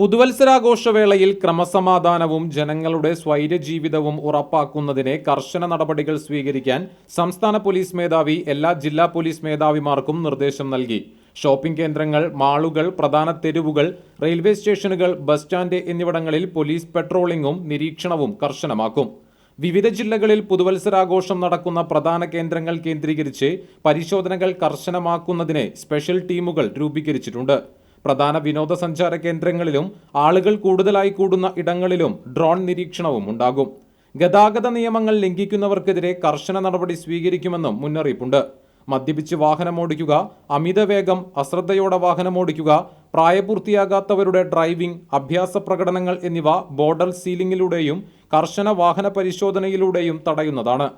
പുതുവത്സരാഘോഷവേളയിൽ ക്രമസമാധാനവും ജനങ്ങളുടെ സ്വൈര്യജീവിതവും ഉറപ്പാക്കുന്നതിന് കർശന നടപടികൾ സ്വീകരിക്കാൻ സംസ്ഥാന പോലീസ് മേധാവി എല്ലാ ജില്ലാ പോലീസ് മേധാവിമാർക്കും നിർദ്ദേശം നൽകി. ഷോപ്പിംഗ് കേന്ദ്രങ്ങൾ മാളുകൾ പ്രധാന തെരുവുകൾ റെയിൽവേ സ്റ്റേഷനുകൾ ബസ് സ്റ്റാൻഡ് എന്നിവിടങ്ങളിൽ പോലീസ് പെട്രോളിംഗും നിരീക്ഷണവും കർശനമാക്കും. വിവിധ ജില്ലകളിൽ പുതുവത്സരാഘോഷം നടക്കുന്ന പ്രധാന കേന്ദ്രങ്ങൾ കേന്ദ്രീകരിച്ച് പരിശോധനകൾ കർശനമാക്കുന്നതിന് സ്പെഷ്യൽ ടീമുകൾ രൂപീകരിച്ചിട്ടുണ്ട്. പ്രധാന വിനോദസഞ്ചാര കേന്ദ്രങ്ങളിലും ആളുകൾ കൂടുതലായി കൂടുന്ന ഇടങ്ങളിലും ഡ്രോൺ നിരീക്ഷണവും ഉണ്ടാകും. ഗതാഗത നിയമങ്ങൾ ലംഘിക്കുന്നവർക്കെതിരെ കർശന നടപടി സ്വീകരിക്കുമെന്നും മുന്നറിയിപ്പുണ്ട്. മദ്യപിച്ച് വാഹനമോടിക്കുക അമിതവേഗം അശ്രദ്ധയോടെ വാഹനമോടിക്കുക പ്രായപൂർത്തിയാകാത്തവരുടെ ഡ്രൈവിംഗ് അഭ്യാസ പ്രകടനങ്ങൾ എന്നിവ ബോർഡർ സീലിംഗിലൂടെയും കർശന വാഹന പരിശോധനയിലൂടെയും തടയുന്നതാണ്.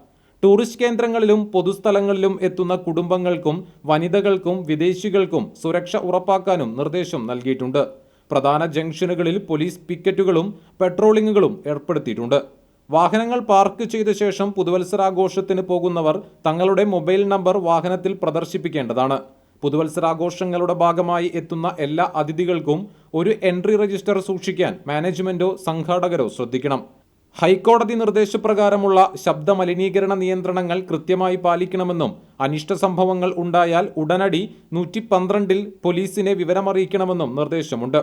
ടൂറിസ്റ്റ് കേന്ദ്രങ്ങളിലും പൊതുസ്ഥലങ്ങളിലും എത്തുന്ന കുടുംബങ്ങൾക്കും വനിതകൾക്കും വിദേശികൾക്കും സുരക്ഷ ഉറപ്പാക്കാനും നിർദ്ദേശം നൽകിയിട്ടുണ്ട്. പ്രധാന ജംഗ്ഷനുകളിൽ പോലീസ് പിക്കറ്റുകളും പെട്രോളിങ്ങുകളും ഏർപ്പെടുത്തിയിട്ടുണ്ട്. വാഹനങ്ങൾ പാർക്ക് ചെയ്ത ശേഷം പുതുവത്സരാഘോഷത്തിന് പോകുന്നവർ തങ്ങളുടെ മൊബൈൽ നമ്പർ വാഹനത്തിൽ പ്രദർശിപ്പിക്കേണ്ടതാണ്. പുതുവത്സരാഘോഷങ്ങളുടെ ഭാഗമായി എത്തുന്ന എല്ലാ അതിഥികൾക്കും ഒരു എൻട്രി രജിസ്റ്റർ സൂക്ഷിക്കാൻ മാനേജ്മെന്റോ സംഘാടകരോ ശ്രദ്ധിക്കണം. ഹൈക്കോടതി നിർദ്ദേശപ്രകാരമുള്ള ശബ്ദ മലിനീകരണ നിയന്ത്രണങ്ങൾ കൃത്യമായി പാലിക്കണമെന്നും അനിഷ്ട സംഭവങ്ങൾ ഉണ്ടായാൽ ഉടനടി നൂറ്റി പന്ത്രണ്ടിൽ പോലീസിനെ വിവരമറിയിക്കണമെന്നും നിർദ്ദേശമുണ്ട്.